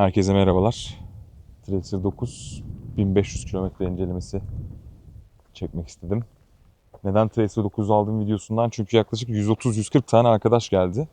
Herkese merhabalar. Tracer 9 1500 kilometre incelemesi çekmek istedim. Neden Tracer 9 aldığım videosundan? Çünkü yaklaşık 130-140 tane arkadaş geldi.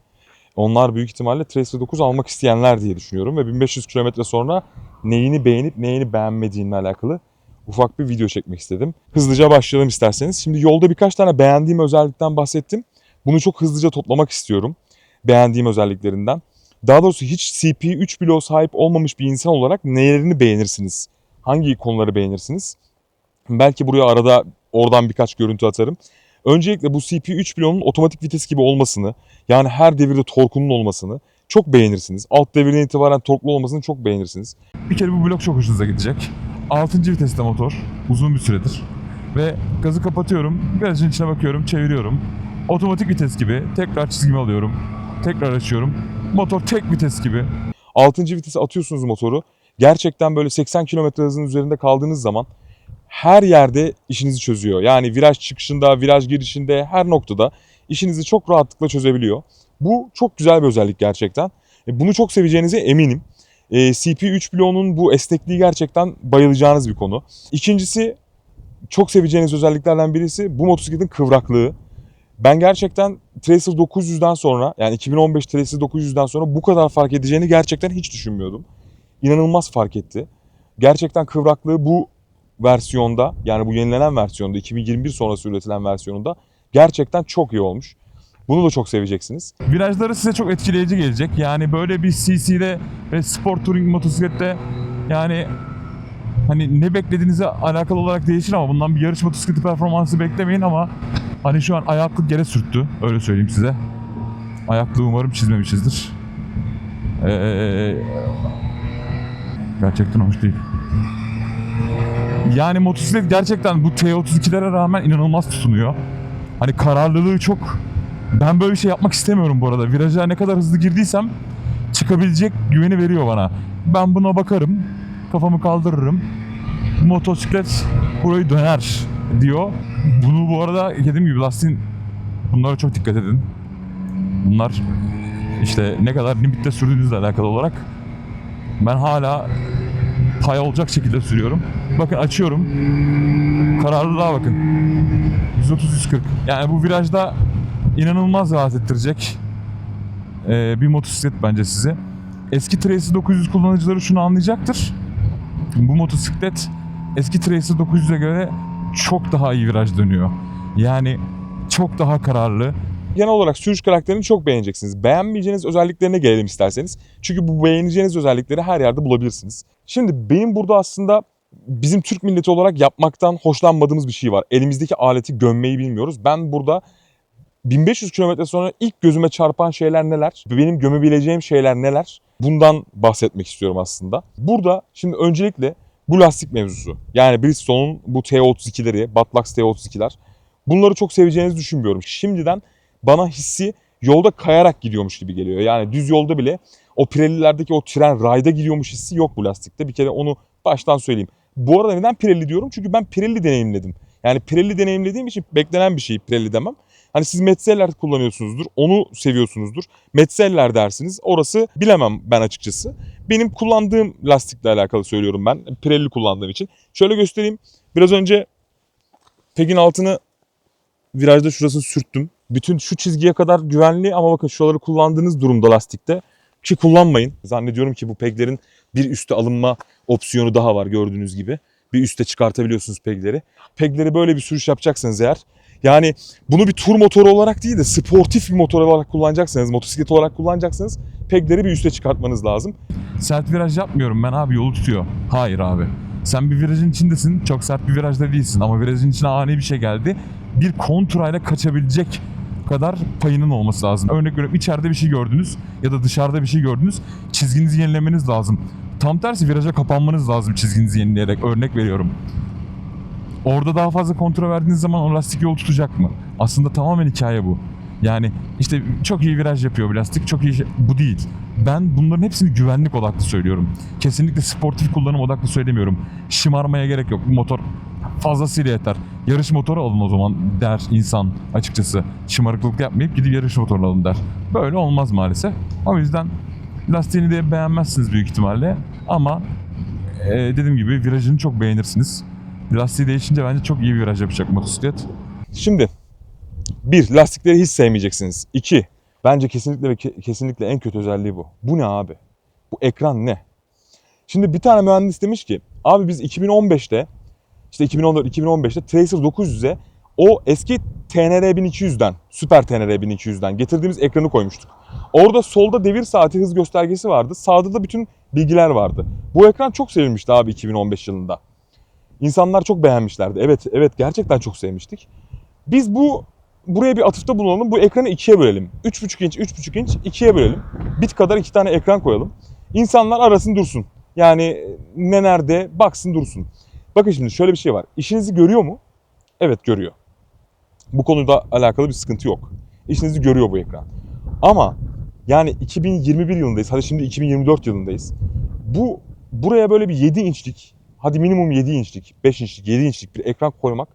Onlar büyük ihtimalle Tracer 9 almak isteyenler diye düşünüyorum ve 1500 kilometre sonra neyini beğenip neyini beğenmediğinle alakalı ufak bir video çekmek istedim. Hızlıca başlayalım isterseniz. Şimdi yolda birkaç tane beğendiğim özellikten bahsettim. Bunu çok hızlıca toplamak istiyorum. Beğendiğim özelliklerinden. Daha doğrusu hiç CPU 3 bloğu sahip olmamış bir insan olarak nelerini beğenirsiniz? Hangi konuları beğenirsiniz? Belki buraya arada oradan birkaç görüntü atarım. Öncelikle bu CPU 3 bloğunun otomatik vites gibi olmasını, yani her devirde torkunun olmasını çok beğenirsiniz. Alt devirden itibaren torklu olmasını çok beğenirsiniz. Bir kere bu blok çok hoşunuza gidecek. 6. viteste motor uzun bir süredir. Ve gazı kapatıyorum, virajın içine bakıyorum, çeviriyorum. Otomatik vites gibi tekrar çizgimi alıyorum. Tekrar açıyorum. Motor tek vites gibi. 6. vitese atıyorsunuz motoru. Gerçekten böyle 80 km hızın üzerinde kaldığınız zaman her yerde işinizi çözüyor. Yani viraj çıkışında, viraj girişinde, her noktada işinizi çok rahatlıkla çözebiliyor. Bu çok güzel bir özellik gerçekten. E, Bunu çok seveceğinize eminim. E, CPU 3 bloğunun bu esnekliği gerçekten bayılacağınız bir konu. İkincisi çok seveceğiniz özelliklerden birisi bu motosikletin kıvraklığı. Ben gerçekten Tracer 900'den sonra yani 2015 Tracer 900'den sonra bu kadar fark edeceğini gerçekten hiç düşünmüyordum. İnanılmaz fark etti. Gerçekten kıvraklığı bu versiyonda yani bu yenilenen versiyonda 2021 sonrası üretilen versiyonunda gerçekten çok iyi olmuş. Bunu da çok seveceksiniz. Virajları size çok etkileyici gelecek. Yani böyle bir CC'de ve sport touring motosiklette yani hani ne beklediğinize alakalı olarak değişir ama bundan bir yarış motosikleti performansı beklemeyin ama hani şu an ayaklık yere sürttü. Öyle söyleyeyim size. Ayaklığı umarım çizmemişizdir. Ee, gerçekten hoş değil. Yani motosiklet gerçekten bu T32'lere rağmen inanılmaz tutunuyor. Hani kararlılığı çok ben böyle bir şey yapmak istemiyorum bu arada. Viraja ne kadar hızlı girdiysem çıkabilecek güveni veriyor bana. Ben buna bakarım, kafamı kaldırırım. Motosiklet burayı döner diyor. Bunu bu arada dediğim gibi lastiğin bunlara çok dikkat edin. Bunlar işte ne kadar limitte sürdüğünüzle alakalı olarak ben hala pay olacak şekilde sürüyorum. Bakın açıyorum. Kararlılığa bakın. 130-140. Yani bu virajda inanılmaz rahat ettirecek ee, bir motosiklet bence size. Eski Tracer 900 kullanıcıları şunu anlayacaktır. Bu motosiklet eski Tracer 900'e göre çok daha iyi viraj dönüyor. Yani çok daha kararlı. Genel olarak sürüş karakterini çok beğeneceksiniz. Beğenmeyeceğiniz özelliklerine gelelim isterseniz. Çünkü bu beğeneceğiniz özellikleri her yerde bulabilirsiniz. Şimdi benim burada aslında bizim Türk milleti olarak yapmaktan hoşlanmadığımız bir şey var. Elimizdeki aleti gömmeyi bilmiyoruz. Ben burada 1500 kilometre sonra ilk gözüme çarpan şeyler neler? Benim gömebileceğim şeyler neler? Bundan bahsetmek istiyorum aslında. Burada şimdi öncelikle bu lastik mevzusu. Yani Bridgestone'un bu T32'leri, Batlax T32'ler. Bunları çok seveceğinizi düşünmüyorum. Şimdiden bana hissi yolda kayarak gidiyormuş gibi geliyor. Yani düz yolda bile o Pirelli'lerdeki o tren rayda gidiyormuş hissi yok bu lastikte. Bir kere onu baştan söyleyeyim. Bu arada neden Pirelli diyorum? Çünkü ben Pirelli deneyimledim. Yani Pirelli deneyimlediğim için beklenen bir şey Pirelli demem. Hani siz Metzeler kullanıyorsunuzdur, onu seviyorsunuzdur. Metzeler dersiniz. Orası bilemem ben açıkçası. Benim kullandığım lastikle alakalı söylüyorum ben. Pirelli kullandığım için. Şöyle göstereyim. Biraz önce pegin altını virajda şurasını sürttüm. Bütün şu çizgiye kadar güvenli ama bakın şuraları kullandığınız durumda lastikte. Ki kullanmayın. Zannediyorum ki bu peglerin bir üste alınma opsiyonu daha var gördüğünüz gibi. Bir üste çıkartabiliyorsunuz pegleri. Pegleri böyle bir sürüş yapacaksanız eğer yani bunu bir tur motoru olarak değil de sportif bir motor olarak kullanacaksanız, motosiklet olarak kullanacaksanız pegleri bir üste çıkartmanız lazım. Sert viraj yapmıyorum ben abi yolu tutuyor. Hayır abi. Sen bir virajın içindesin. Çok sert bir virajda değilsin ama virajın içine ani bir şey geldi. Bir kontrayla kaçabilecek kadar payının olması lazım. Örnek veriyorum içeride bir şey gördünüz ya da dışarıda bir şey gördünüz. Çizginizi yenilemeniz lazım. Tam tersi viraja kapanmanız lazım çizginizi yenileyerek. Örnek veriyorum. Orada daha fazla kontrol verdiğiniz zaman o lastik yol tutacak mı? Aslında tamamen hikaye bu. Yani işte çok iyi viraj yapıyor bu lastik, çok iyi şey- Bu değil. Ben bunların hepsini güvenlik odaklı söylüyorum. Kesinlikle sportif kullanım odaklı söylemiyorum. Şımarmaya gerek yok. Motor fazlasıyla yeter. Yarış motoru alın o zaman der insan açıkçası. Şımarıklık yapmayıp gidip yarış motoru alın der. Böyle olmaz maalesef. O yüzden Lastiğini de beğenmezsiniz büyük ihtimalle. Ama e, dediğim gibi virajını çok beğenirsiniz. Lastiği değişince bence çok iyi bir viraj yapacak motosiklet. Şimdi bir lastikleri hiç sevmeyeceksiniz. İki bence kesinlikle ve ke- kesinlikle en kötü özelliği bu. Bu ne abi? Bu ekran ne? Şimdi bir tane mühendis demiş ki abi biz 2015'te işte 2014-2015'te Tracer 900'e o eski TNR 1200'den, Super TNR 1200'den getirdiğimiz ekranı koymuştuk. Orada solda devir saati hız göstergesi vardı. Sağda da bütün bilgiler vardı. Bu ekran çok sevilmişti abi 2015 yılında. İnsanlar çok beğenmişlerdi. Evet, evet gerçekten çok sevmiştik. Biz bu buraya bir atıfta bulunalım. Bu ekranı ikiye bölelim. 3,5 inç, 3,5 inç ikiye bölelim. Bit kadar iki tane ekran koyalım. İnsanlar arasın dursun. Yani ne nerede baksın dursun. Bakın şimdi şöyle bir şey var. İşinizi görüyor mu? Evet görüyor. Bu konuda alakalı bir sıkıntı yok. İşinizi görüyor bu ekran. Ama yani 2021 yılındayız. Hadi şimdi 2024 yılındayız. Bu buraya böyle bir 7 inçlik, hadi minimum 7 inçlik, 5 inçlik, 7 inçlik bir ekran koymak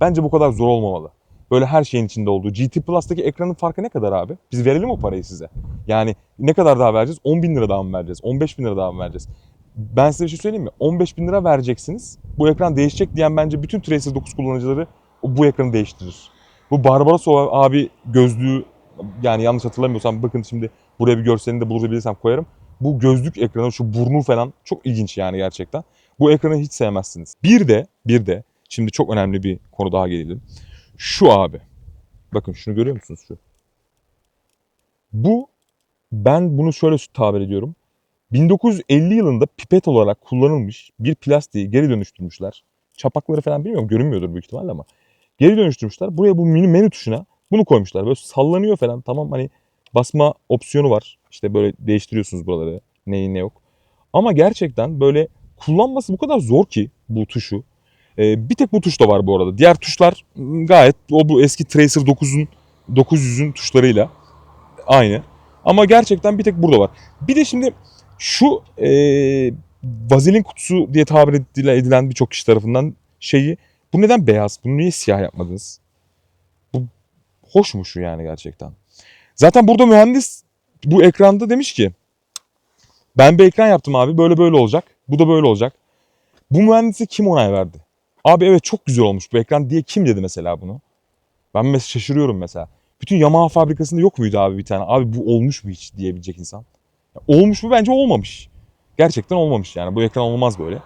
bence bu kadar zor olmamalı. Böyle her şeyin içinde olduğu. GT Plus'taki ekranın farkı ne kadar abi? Biz verelim o parayı size. Yani ne kadar daha vereceğiz? 10 bin lira daha mı vereceğiz? 15 bin lira daha mı vereceğiz? Ben size bir şey söyleyeyim mi? 15 bin lira vereceksiniz. Bu ekran değişecek diyen bence bütün Tracer 9 kullanıcıları bu ekranı değiştirir. Bu Barbaros abi gözlüğü yani yanlış hatırlamıyorsam bakın şimdi buraya bir görselini de bulabilirsem koyarım. Bu gözlük ekranı şu burnu falan çok ilginç yani gerçekten. Bu ekranı hiç sevmezsiniz. Bir de bir de şimdi çok önemli bir konu daha gelelim. Şu abi. Bakın şunu görüyor musunuz şu? Bu ben bunu şöyle tabir ediyorum. 1950 yılında pipet olarak kullanılmış bir plastiği geri dönüştürmüşler. Çapakları falan bilmiyorum görünmüyordur büyük ihtimalle ama. Geri dönüştürmüşler. Buraya bu mini menü tuşuna bunu koymuşlar. Böyle sallanıyor falan tamam hani basma opsiyonu var. İşte böyle değiştiriyorsunuz buraları. Neyi ne yok. Ama gerçekten böyle kullanması bu kadar zor ki bu tuşu. Ee, bir tek bu tuş da var bu arada. Diğer tuşlar gayet o bu eski Tracer 9'un 900'ün tuşlarıyla aynı. Ama gerçekten bir tek burada var. Bir de şimdi şu e, vazelin kutusu diye tabir edile- edilen birçok kişi tarafından şeyi bu neden beyaz? Bunu niye siyah yapmadınız? Bu hoş mu şu yani gerçekten? Zaten burada mühendis bu ekranda demiş ki ben bir ekran yaptım abi böyle böyle olacak. Bu da böyle olacak. Bu mühendisi kim onay verdi? Abi evet çok güzel olmuş bu ekran diye kim dedi mesela bunu? Ben mesela şaşırıyorum mesela. Bütün Yamaha fabrikasında yok muydu abi bir tane? Abi bu olmuş mu hiç diyebilecek insan. Olmuş mu? Bence olmamış. Gerçekten olmamış yani. Bu ekran olmaz böyle.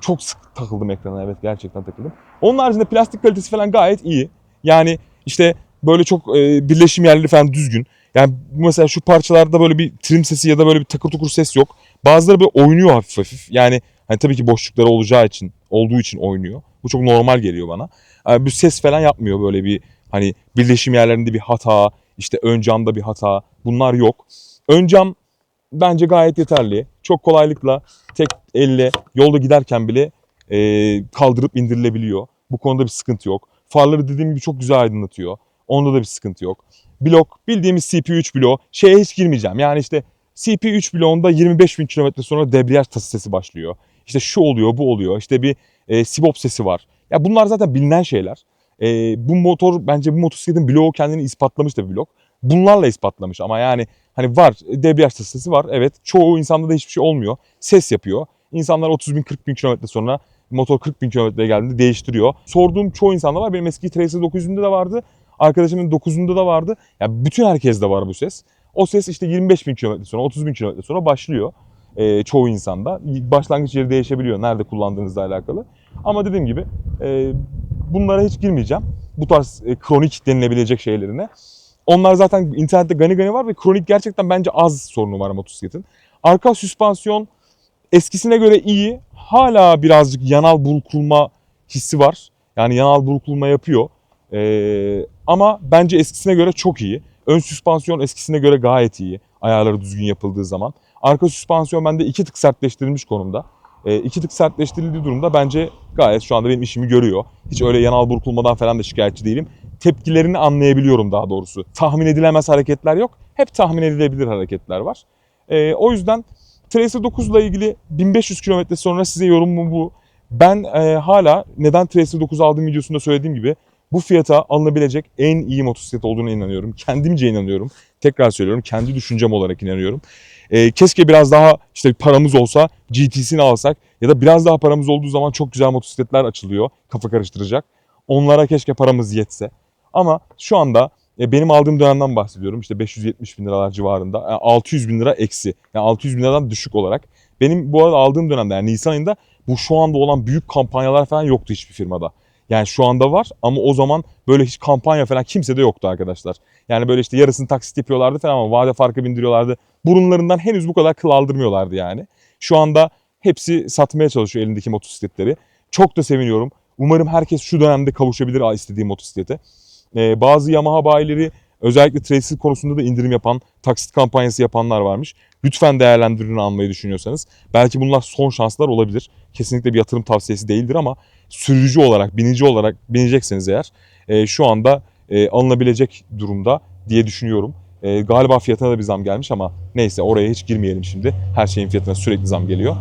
Çok sık takıldım ekrana evet gerçekten takıldım. Onun haricinde plastik kalitesi falan gayet iyi. Yani işte böyle çok e, birleşim yerleri falan düzgün. Yani mesela şu parçalarda böyle bir trim sesi ya da böyle bir takır tukur ses yok. Bazıları böyle oynuyor hafif hafif. Yani hani tabii ki boşlukları olacağı için, olduğu için oynuyor. Bu çok normal geliyor bana. Yani bir ses falan yapmıyor böyle bir hani birleşim yerlerinde bir hata, işte ön camda bir hata. Bunlar yok. Ön cam bence gayet yeterli. Çok kolaylıkla tek elle yolda giderken bile e, kaldırıp indirilebiliyor. Bu konuda bir sıkıntı yok. Farları dediğim gibi çok güzel aydınlatıyor. Onda da bir sıkıntı yok. Blok bildiğimiz CPU3 bloğu. Şeye hiç girmeyeceğim. Yani işte CPU3 bloğunda 25 bin kilometre sonra debriyaj tası sesi başlıyor. İşte şu oluyor bu oluyor. İşte bir e, sibop sesi var. Ya bunlar zaten bilinen şeyler. E, bu motor bence bu motosikletin bloğu kendini ispatlamış da blok. Bunlarla ispatlamış ama yani hani var debriyaj tası sesi var. Evet çoğu insanda da hiçbir şey olmuyor. Ses yapıyor. İnsanlar 30 bin 40 bin kilometre sonra motor 40 bin kilometreye geldiğinde değiştiriyor. Sorduğum çoğu insanda var. Benim eski Tracer 900'ünde de vardı. Arkadaşımın 9'unda da vardı. Ya bütün herkeste var bu ses. O ses işte 25 bin kilometre sonra 30 bin kilometre sonra başlıyor. Ee, çoğu insanda. Başlangıç yeri değişebiliyor nerede kullandığınızla alakalı. Ama dediğim gibi e, bunlara hiç girmeyeceğim. Bu tarz e, kronik denilebilecek şeylerine. Onlar zaten internette gani gani var ve kronik gerçekten bence az sorunu var motosikletin. Arka süspansiyon eskisine göre iyi. Hala birazcık yanal burkulma hissi var. Yani yanal burkulma yapıyor. Ee, ama bence eskisine göre çok iyi. Ön süspansiyon eskisine göre gayet iyi. Ayarları düzgün yapıldığı zaman. Arka süspansiyon bende iki tık sertleştirilmiş konumda. Ee, iki tık sertleştirildiği durumda bence gayet şu anda benim işimi görüyor. Hiç öyle yanal burkulmadan falan da şikayetçi değilim. Tepkilerini anlayabiliyorum daha doğrusu. Tahmin edilemez hareketler yok. Hep tahmin edilebilir hareketler var. Ee, o yüzden Tracer 9 ile ilgili 1500 km sonra size yorumum bu. Ben e, hala neden Tracer 9 aldığım videosunda söylediğim gibi bu fiyata alınabilecek en iyi motosiklet olduğuna inanıyorum. Kendimce inanıyorum. Tekrar söylüyorum kendi düşüncem olarak inanıyorum. Ee, keşke biraz daha işte paramız olsa GT'sini alsak ya da biraz daha paramız olduğu zaman çok güzel motosikletler açılıyor kafa karıştıracak. Onlara keşke paramız yetse. Ama şu anda e, benim aldığım dönemden bahsediyorum. İşte 570 bin liralar civarında. Yani 600 bin lira eksi. Yani 600 bin liradan düşük olarak. Benim bu arada aldığım dönemde yani Nisan ayında bu şu anda olan büyük kampanyalar falan yoktu hiçbir firmada. Yani şu anda var ama o zaman böyle hiç kampanya falan kimse de yoktu arkadaşlar. Yani böyle işte yarısını taksit yapıyorlardı falan ama vade farkı bindiriyorlardı. Burunlarından henüz bu kadar kıl aldırmıyorlardı yani. Şu anda hepsi satmaya çalışıyor elindeki motosikletleri. Çok da seviniyorum. Umarım herkes şu dönemde kavuşabilir istediği motosiklete. Ee, bazı Yamaha bayileri özellikle Tracer konusunda da indirim yapan, taksit kampanyası yapanlar varmış. Lütfen değerlendirin almayı düşünüyorsanız. Belki bunlar son şanslar olabilir. Kesinlikle bir yatırım tavsiyesi değildir ama sürücü olarak, binici olarak binecekseniz eğer e, şu anda e, alınabilecek durumda diye düşünüyorum. E, galiba fiyatına da bir zam gelmiş ama neyse oraya hiç girmeyelim şimdi. Her şeyin fiyatına sürekli zam geliyor.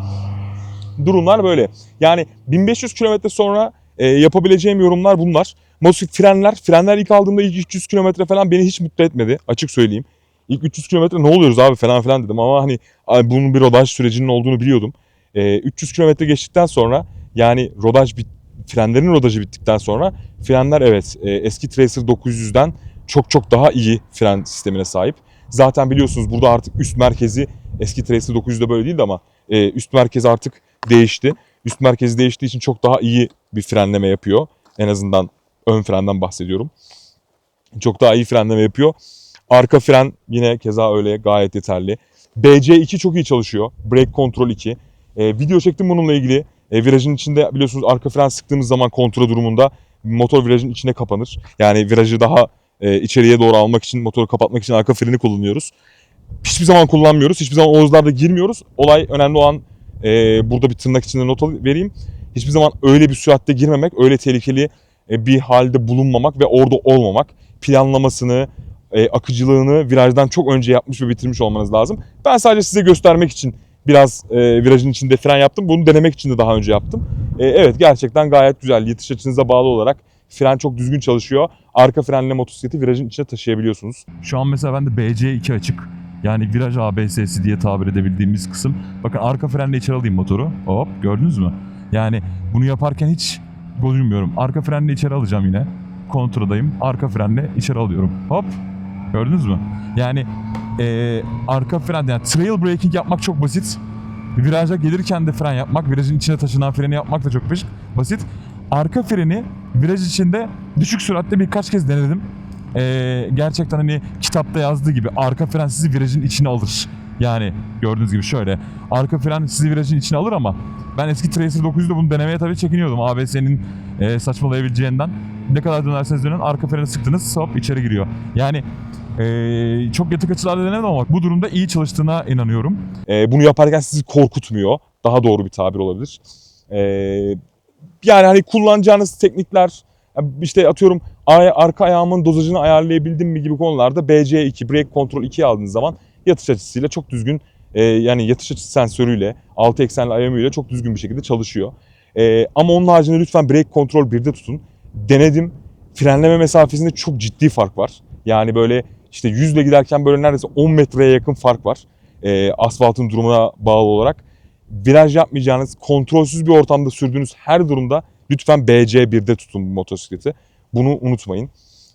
Durumlar böyle. Yani 1500 kilometre sonra e, yapabileceğim yorumlar bunlar. Motosiklet frenler, frenler ilk aldığımda ilk 300 kilometre falan beni hiç mutlu etmedi. Açık söyleyeyim. İlk 300 kilometre ne oluyoruz abi falan filan dedim ama hani bunun bir rodaj sürecinin olduğunu biliyordum. E, 300 kilometre geçtikten sonra yani rodaj bit, frenlerin rodajı bittikten sonra frenler evet e, eski Tracer 900'den çok çok daha iyi fren sistemine sahip. Zaten biliyorsunuz burada artık üst merkezi eski Tracer 900'de böyle değildi ama e, üst merkez artık değişti. Üst merkezi değiştiği için çok daha iyi bir frenleme yapıyor. En azından ön frenden bahsediyorum. Çok daha iyi frenleme yapıyor. Arka fren yine keza öyle gayet yeterli. BC2 çok iyi çalışıyor. Brake Control 2. E, video çektim bununla ilgili. E, virajın içinde biliyorsunuz arka fren sıktığımız zaman kontrol durumunda motor virajın içine kapanır. Yani virajı daha e, içeriye doğru almak için, motoru kapatmak için arka freni kullanıyoruz. Hiçbir zaman kullanmıyoruz. Hiçbir zaman o hızlarda girmiyoruz. Olay önemli olan e, burada bir tırnak içinde not vereyim. Hiçbir zaman öyle bir süratte girmemek, öyle tehlikeli e, bir halde bulunmamak ve orada olmamak. Planlamasını, e, akıcılığını virajdan çok önce yapmış ve bitirmiş olmanız lazım. Ben sadece size göstermek için biraz e, virajın içinde fren yaptım. Bunu denemek için de daha önce yaptım. E, evet gerçekten gayet güzel. Yetiş açınıza bağlı olarak fren çok düzgün çalışıyor. Arka frenle motosikleti virajın içine taşıyabiliyorsunuz. Şu an mesela bende BC2 açık. Yani viraj ABS'si diye tabir edebildiğimiz kısım. Bakın arka frenle içeri alayım motoru. Hop gördünüz mü? Yani bunu yaparken hiç gocunmuyorum. Arka frenle içeri alacağım yine. Kontradayım. Arka frenle içeri alıyorum. Hop. Gördünüz mü? Yani eee, arka fren yani trail braking yapmak çok basit. Viraja gelirken de fren yapmak, virajın içine taşınan freni yapmak da çok basit. Arka freni viraj içinde düşük süratte birkaç kez denedim. Ee, gerçekten hani kitapta yazdığı gibi arka fren sizi virajın içine alır. Yani gördüğünüz gibi şöyle arka fren sizi virajın içine alır ama ben eski Tracer 900'de bunu denemeye tabii çekiniyordum. ABS'nin e, saçmalayabileceğinden. Ne kadar dönerseniz dönün arka freni sıktınız hop içeri giriyor. Yani e, çok yatık açılarda denemedim ama bu durumda iyi çalıştığına inanıyorum. E, bunu yaparken sizi korkutmuyor. Daha doğru bir tabir olabilir. E, yani hani kullanacağınız teknikler işte atıyorum arka ayağımın dozajını ayarlayabildim mi gibi konularda BC2, Brake Control 2'yi aldığınız zaman yatış açısıyla çok düzgün e, yani yatış açısı sensörüyle 6 eksenli IMU ile çok düzgün bir şekilde çalışıyor. E, ama onun haricinde lütfen Brake Control 1'de tutun. Denedim. Frenleme mesafesinde çok ciddi fark var. Yani böyle işte 100 ile giderken böyle neredeyse 10 metreye yakın fark var. E, asfaltın durumuna bağlı olarak. Viraj yapmayacağınız, kontrolsüz bir ortamda sürdüğünüz her durumda lütfen BC1'de tutun bu motosikleti. Bunu unutmayın.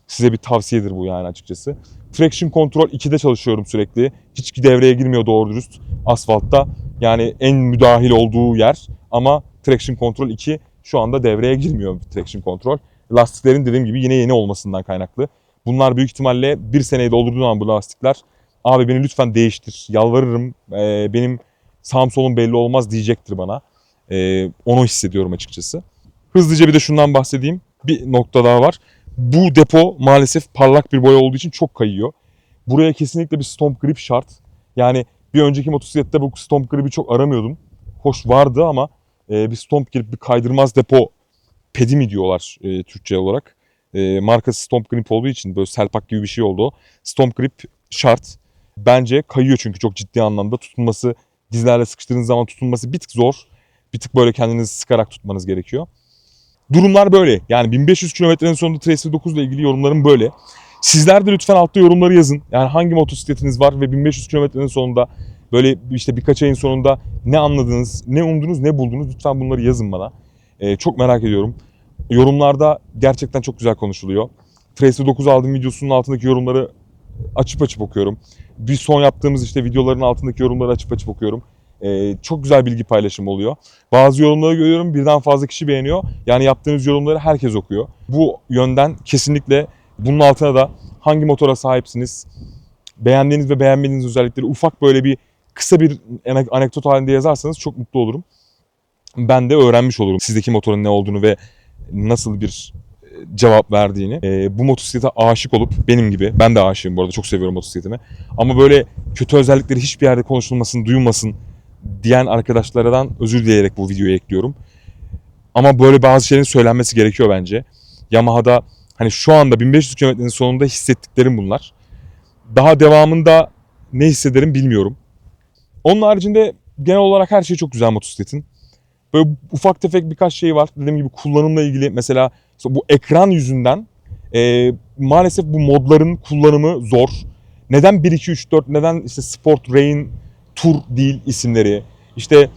Size bir tavsiyedir bu yani açıkçası. Traction Control 2'de çalışıyorum sürekli. Hiç devreye girmiyor doğru dürüst asfaltta. Yani en müdahil olduğu yer ama Traction Control 2 şu anda devreye girmiyor Traction Control. Lastiklerin dediğim gibi yine yeni olmasından kaynaklı. Bunlar büyük ihtimalle bir seneyi doldurduğu zaman bu lastikler abi beni lütfen değiştir yalvarırım Ee, benim sağım solum belli olmaz diyecektir bana. Ee, onu hissediyorum açıkçası. Hızlıca bir de şundan bahsedeyim. Bir nokta daha var. Bu depo maalesef parlak bir boya olduğu için çok kayıyor. Buraya kesinlikle bir stomp grip şart. Yani bir önceki motosiklette bu stomp gripi çok aramıyordum. Hoş vardı ama e, bir stomp grip, bir kaydırmaz depo pedi mi diyorlar e, Türkçe olarak. E, markası stomp grip olduğu için böyle selpak gibi bir şey oldu. Stomp grip şart. Bence kayıyor çünkü çok ciddi anlamda tutunması, dizlerle sıkıştırdığınız zaman tutunması bir tık zor. Bir tık böyle kendinizi sıkarak tutmanız gerekiyor. Durumlar böyle. Yani 1500 kilometrenin sonunda Tracer 9 ile ilgili yorumlarım böyle. Sizler de lütfen altta yorumları yazın. Yani hangi motosikletiniz var ve 1500 kilometrenin sonunda böyle işte birkaç ayın sonunda ne anladınız, ne umdunuz, ne buldunuz lütfen bunları yazın bana. Ee, çok merak ediyorum. Yorumlarda gerçekten çok güzel konuşuluyor. Tracer 9 aldığım videosunun altındaki yorumları açıp açıp okuyorum. Bir son yaptığımız işte videoların altındaki yorumları açıp açıp okuyorum. Ee, çok güzel bilgi paylaşımı oluyor. Bazı yorumları görüyorum birden fazla kişi beğeniyor. Yani yaptığınız yorumları herkes okuyor. Bu yönden kesinlikle bunun altına da hangi motora sahipsiniz, beğendiğiniz ve beğenmediğiniz özellikleri ufak böyle bir kısa bir ane- anekdot halinde yazarsanız çok mutlu olurum. Ben de öğrenmiş olurum sizdeki motorun ne olduğunu ve nasıl bir e, cevap verdiğini. Ee, bu motosiklete aşık olup benim gibi, ben de aşığım bu arada çok seviyorum motosikletimi. Ama böyle kötü özellikleri hiçbir yerde konuşulmasın, duyulmasın diyen arkadaşlardan özür dileyerek bu videoyu ekliyorum. Ama böyle bazı şeylerin söylenmesi gerekiyor bence. Yamaha'da hani şu anda 1500 kilometrenin sonunda hissettiklerim bunlar. Daha devamında ne hissederim bilmiyorum. Onun haricinde genel olarak her şey çok güzel motosikletin. Böyle ufak tefek birkaç şey var. Dediğim gibi kullanımla ilgili mesela bu ekran yüzünden e, maalesef bu modların kullanımı zor. Neden 1, 2, 3, 4, neden işte Sport, Rain, Tour değil isimleri. İşte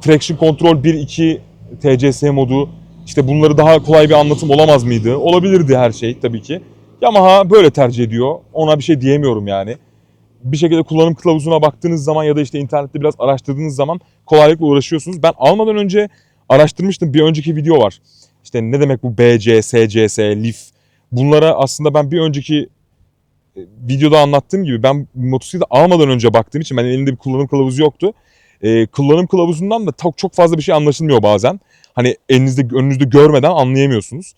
Traction Control 1, 2 TCS modu. İşte bunları daha kolay bir anlatım olamaz mıydı? Olabilirdi her şey tabii ki. Yamaha böyle tercih ediyor. Ona bir şey diyemiyorum yani. Bir şekilde kullanım kılavuzuna baktığınız zaman ya da işte internette biraz araştırdığınız zaman kolaylıkla uğraşıyorsunuz. Ben almadan önce araştırmıştım. Bir önceki video var. İşte ne demek bu BC, SCS, LIF. Bunlara aslında ben bir önceki videoda anlattığım gibi ben motosikleti almadan önce baktığım için ben elimde bir kullanım kılavuzu yoktu. Ee, kullanım kılavuzundan da çok fazla bir şey anlaşılmıyor bazen. Hani elinizde önünüzde görmeden anlayamıyorsunuz.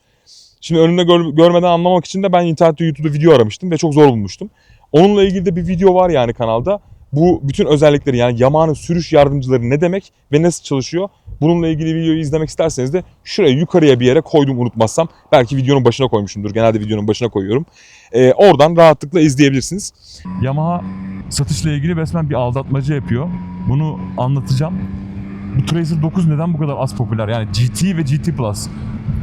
Şimdi önümde gör- görmeden anlamak için de ben internette YouTube'da video aramıştım ve çok zor bulmuştum. Onunla ilgili de bir video var yani kanalda. Bu bütün özellikleri yani Yamaha'nın sürüş yardımcıları ne demek ve nasıl çalışıyor? Bununla ilgili videoyu izlemek isterseniz de şuraya yukarıya bir yere koydum unutmazsam. Belki videonun başına koymuşumdur. Genelde videonun başına koyuyorum. Ee, oradan rahatlıkla izleyebilirsiniz. Yamaha satışla ilgili resmen bir aldatmaca yapıyor. Bunu anlatacağım. Bu Tracer 9 neden bu kadar az popüler? Yani GT ve GT Plus.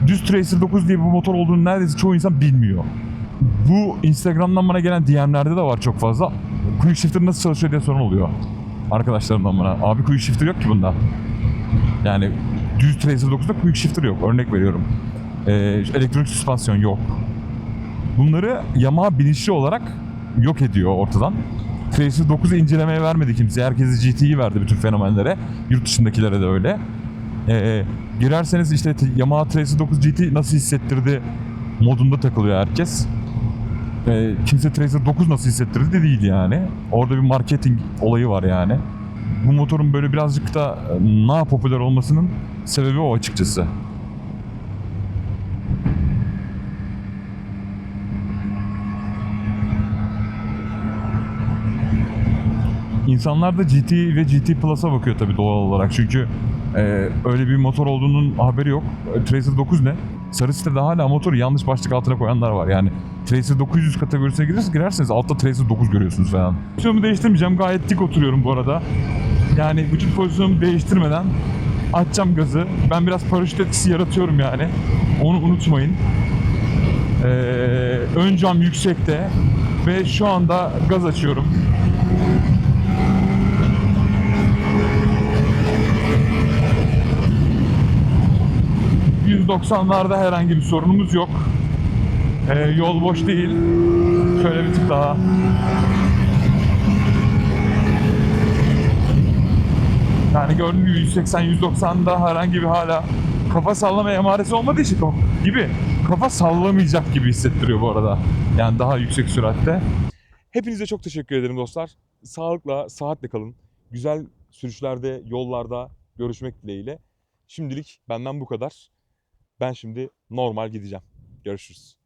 Düz Tracer 9 diye bir motor olduğunu neredeyse çoğu insan bilmiyor. Bu Instagram'dan bana gelen DM'lerde de var çok fazla. Quick Shifter nasıl çalışıyor diye sorun oluyor. Arkadaşlarımdan bana. Abi Quick Shifter yok ki bunda. Yani düz Tracer 9'da Quick Shifter yok. Örnek veriyorum. Ee, elektronik süspansiyon yok. Bunları Yamaha bilinçli olarak yok ediyor ortadan. Tracer 9'u incelemeye vermedi kimse. Herkese GT'yi verdi bütün fenomenlere. Yurt dışındakilere de öyle. Ee, girerseniz işte Yamaha Tracer 9 GT nasıl hissettirdi modunda takılıyor herkes. Ee, kimse Tracer 9 nasıl hissettirdi de değil yani. Orada bir marketing olayı var yani. Bu motorun böyle birazcık da e, daha popüler olmasının sebebi o açıkçası. İnsanlar da GT ve GT Plus'a bakıyor tabii doğal olarak çünkü e, öyle bir motor olduğunun haberi yok. E, Tracer 9 ne? Sarı sitede hala motoru yanlış başlık altına koyanlar var. Yani Tracer 900 kategorisine girerseniz, girerseniz altta Tracer 9 görüyorsunuz falan. Pozisyonumu değiştirmeyeceğim. Gayet dik oturuyorum bu arada. Yani vücut pozisyonumu değiştirmeden açacağım gazı. Ben biraz paraşüt etkisi yaratıyorum yani. Onu unutmayın. Ee, ön cam yüksekte ve şu anda gaz açıyorum. %90'larda herhangi bir sorunumuz yok. Ee, yol boş değil. Şöyle bir tık daha. Yani gördüğünüz gibi 180-190'da herhangi bir hala kafa sallama emaresi olmadığı için kafa- gibi kafa sallamayacak gibi hissettiriyor bu arada. Yani daha yüksek süratte. Hepinize çok teşekkür ederim dostlar. Sağlıkla, sıhhatle kalın. Güzel sürüşlerde, yollarda görüşmek dileğiyle. Şimdilik benden bu kadar. Ben şimdi normal gideceğim. Görüşürüz.